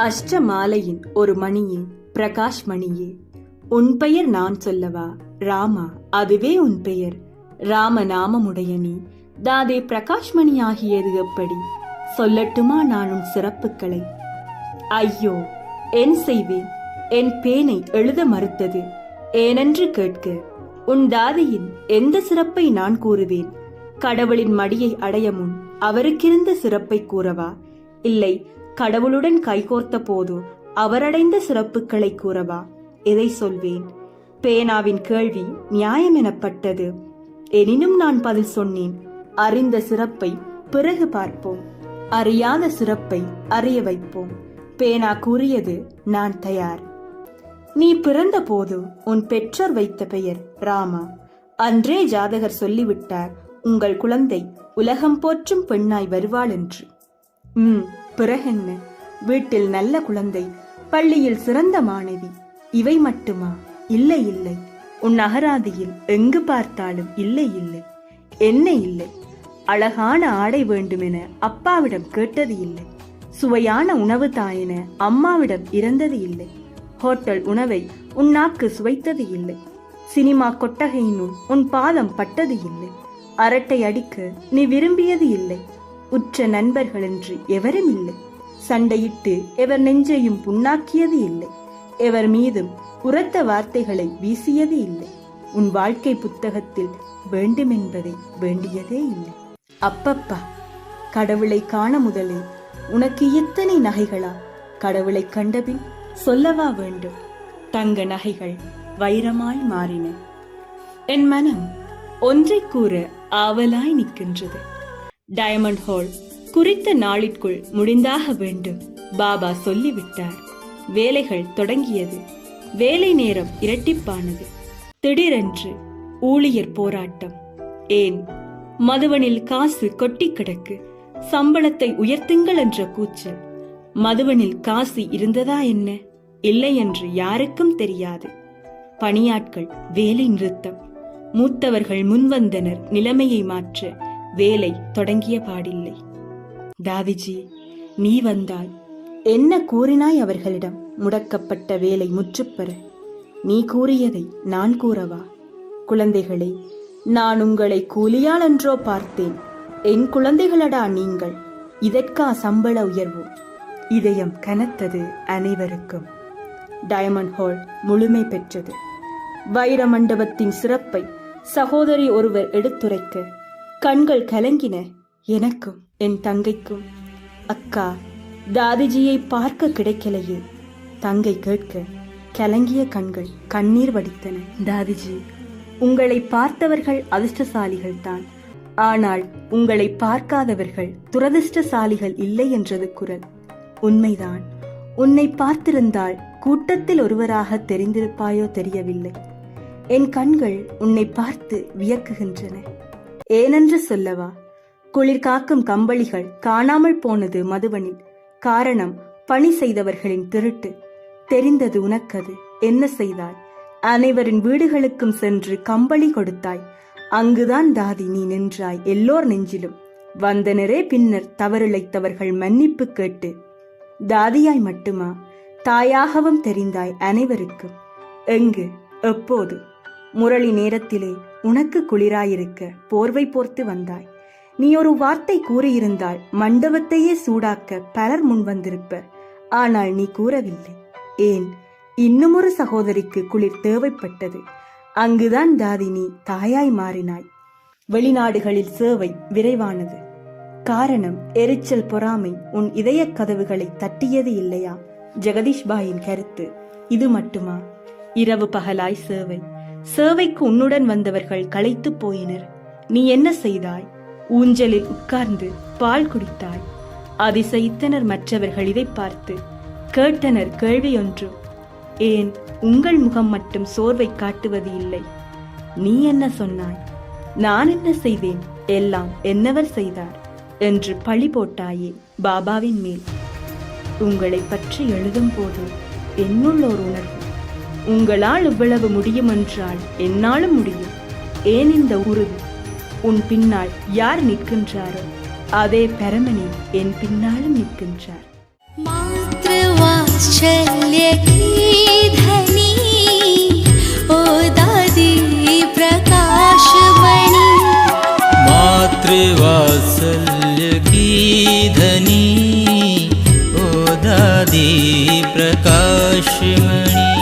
அஷ்ட மாலையின் ஒரு மணியே பிரகாஷ் மணியே. உன் பெயர் நான் சொல்லவா? ராமா அதுவே உன் பெயர். ராம நாமமுடைய நீ. தாதே பிரகாஷ் மணி ஆகியது எப்படி? சொல்லட்டுமா நான் உன் சிறப்புகளை ஐயோ என் செய்வேன் என் பேனை எழுத மறுத்தது. ஏனென்று கேட்க உன் தாதையின் எந்த சிறப்பை நான் கூறுவேன்? கடவுளின் மடியை அடைய முன் அவருக்கிருந்த சிறப்பை கூறவா? இல்லை கடவுளுடன் கைகோர்த்த போது அவரடைந்த சிறப்புகளை கூறவா? எதை சொல்வேன். பேனாவின் கேள்வி நியாயம் எனப்பட்டது. எனினும் நான் பதில் சொன்னேன். அறிந்த சிறப்பை பிறகு பார்ப்போம். அறியாத சிறப்பை அறிய வைப்போம். பேனா கூறியது நான் தயார். நீ பிறந்தபோது உன் பெற்றோர் வைத்த பெயர் ராமா. அன்றே ஜாதகர் சொல்லிவிட்டார் உங்கள் குழந்தை உலகம் போற்றும் பெண்ணாய் வருவாள் என்று. ம். பிறகென்ன? வீட்டில் நல்ல குழந்தை பள்ளியில் சிறந்த மாணவி இவை மட்டுமா? இல்லை இல்லை. உன் அகராதியில் எங்கு பார்த்தாலும் இல்லை இல்லை. என்ன இல்லை? அழகான ஆடை வேண்டுமென அப்பாவிடம் கேட்டது இல்லை. சுவையான உணவு தாயென அம்மாவிடம் இறந்தது இல்லை. ஹோட்டல் உணவை உன் நாக்கு சுவைத்தது இல்லை. சினிமா கொட்டகையினுள் உன் பாதம் பட்டது இல்லை. அரட்டை அடிக்க நீ விரும்பியது இல்லை. உற்ற நண்பர்கள் என்று எவரும் இல்லை. சண்டையிட்டு எவர் நெஞ்சையும் புண்ணாக்கியது இல்லை. எவர் மீதும் உரத்த வார்த்தைகளை வீசியது இல்லை. உன் வாழ்க்கை புத்தகத்தில் வேண்டுமென்பதை வேண்டியதே இல்லை. அப்பப்பா கடவுளை காண முதலே உனக்கு எத்தனை நகைகளா? கடவுளை கண்டபின் சொல்லவா வேண்டும்? தங்க நகைகள் வைரமாய் மாறின. என் மனம் ஒன்றை கூற ஆவலாய் நிற்கின்றது. டயமண்ட் ஹால் குறித்த நாளிற்குள் முடிந்தாக வேண்டும். பாபா சொல்லிவிட்டார். வேலைகள் தொடங்கியது. வேலை நேரம் இரட்டிப்பானது. திடீரென்று ஊழியர் போராட்டம். ஏன்? மதுவனில் காசு கொட்டி கிடக்கு. சம்பளத்தை உயர்த்துங்கள் என்ற கூச்சல். மதுவனில் காசு இருந்ததா என்ன? இல்லை என்று யாருக்கும் தெரியாது. பணியாட்கள் வேலை நிறுத்தம். மூத்தவர்கள் முன்வந்தனர் நிலைமையை மாற்ற வேலை தொடங்கிய பாடில்லை. தாதிஜி நீ வந்தால் என்ன கூறினாய் அவர்களிடம்? முடக்கப்பட்ட வேலை முற்றுப்பெற நீ கூறியதை நான் கூறவா? குழந்தைகளே நான் உங்களை கூலியால் என்றோ பார்த்தேன். என் குழந்தைகளடா நீங்கள். இதற்கா சம்பள உயர்வு. இதயம் கனத்தது அனைவருக்கும். டயமண்ட் ஹால் முழுமை பெற்றது. வைர மண்டபத்தின் சிறப்பை சகோதரி ஒருவர் எடுத்துரைக்க கண்கள் கலங்கின. எனக்கும் என் தங்கைக்கும். அக்கா தாதிஜியை பார்க்க கிடைக்கலையே. தங்கை கேட்க கலங்கிய கண்கள் கண்ணீர் வடித்தன. தாதிஜி உங்களை பார்த்தவர்கள் அதிர்ஷ்டசாலிகள் தான். ஆனால் உங்களை பார்க்காதவர்கள் துரதிர்ஷ்டசாலிகள் இல்லை என்றது குரல். உண்மைதான். உன்னை பார்த்திருந்தால் கூட்டத்தில் ஒருவராக தெரிந்திருப்பாயோ தெரியவில்லை. என் கண்கள் உன்னை பார்த்து வியக்குகின்றன. ஏனென்று சொல்லவா? குளிர் காக்கும் கம்பளிகள் காணாமல் போனது மதுவனில். காரணம் பணி செய்தவர்களின் திருட்டு. தெரிந்தது உனக்கது. என்ன செய்தாய்? அனைவரின் வீடுகளுக்கும் சென்று கம்பளி கொடுத்தாய். அங்குதான் தாதி நீ நின்றாய் எல்லோர் நெஞ்சிலும். வந்தனரே பின்னர் தவறிழைத்தவர்கள் மன்னிப்பு கேட்டு. தாதியாய் மட்டுமா? தாயாகவும் தெரிந்தாய் அனைவருக்கும். எங்கு? எப்போது? முரளி நேரத்திலே உனக்கு குளிராயிருக்க போர்வை போர்த்து வந்தாய். நீ ஒரு வார்த்தை கூறியிருந்தால் மண்டபத்தையே சூடாக்க பலர் முன் வந்திருப்பர் ஆனால் நீ கூறவில்லை. ஏன்? இன்னுமொரு சகோதரிக்கு குளிர் தேவைப்பட்டது. அங்குதான் தாதி நீ தாயாய் மாறினாய். வெளிநாடுகளில் சேவை விரைவானது. காரணம் எரிச்சல் பொறாமை உன் இதய கதவுகளை தட்டியது இல்லையா? ஜெகதீஷ்பாயின் கருத்து. இது மட்டுமா? இரவு பகலாய் சேவை. சேவைக்கு உன்னுடன் வந்தவர்கள் களைத்து போயினர். நீ என்ன செய்தாய்? ஊஞ்சலில் உட்கார்ந்து பால் குடித்தாய். அதிசயித்தனர் மற்றவர்கள் இதை பார்த்து கேட்டனர் கேள்வியொன்று ஏன் உங்கள் முகம் மட்டும் சோர்வை காட்டுவது இல்லை? நீ என்ன சொன்னாய்? நான் என்ன செய்தேன்? எல்லாம் என்னவர் செய்தார்? என்று பழி போட்டாயே பாபாவின் மேல். உங்களை பற்றி எழுதும் போது என்னுள்ள ஒரு உணர்வு உங்களால் இவ்வளவு முடியும் என்றால் என்னாலும் முடியும். ஏன் இந்த உறுதி? உன் பின்னால் யார் நிற்கின்றாரோ அதே பரமனே என் பின்னாலும் நிற்கின்றார். प्रकाशमणि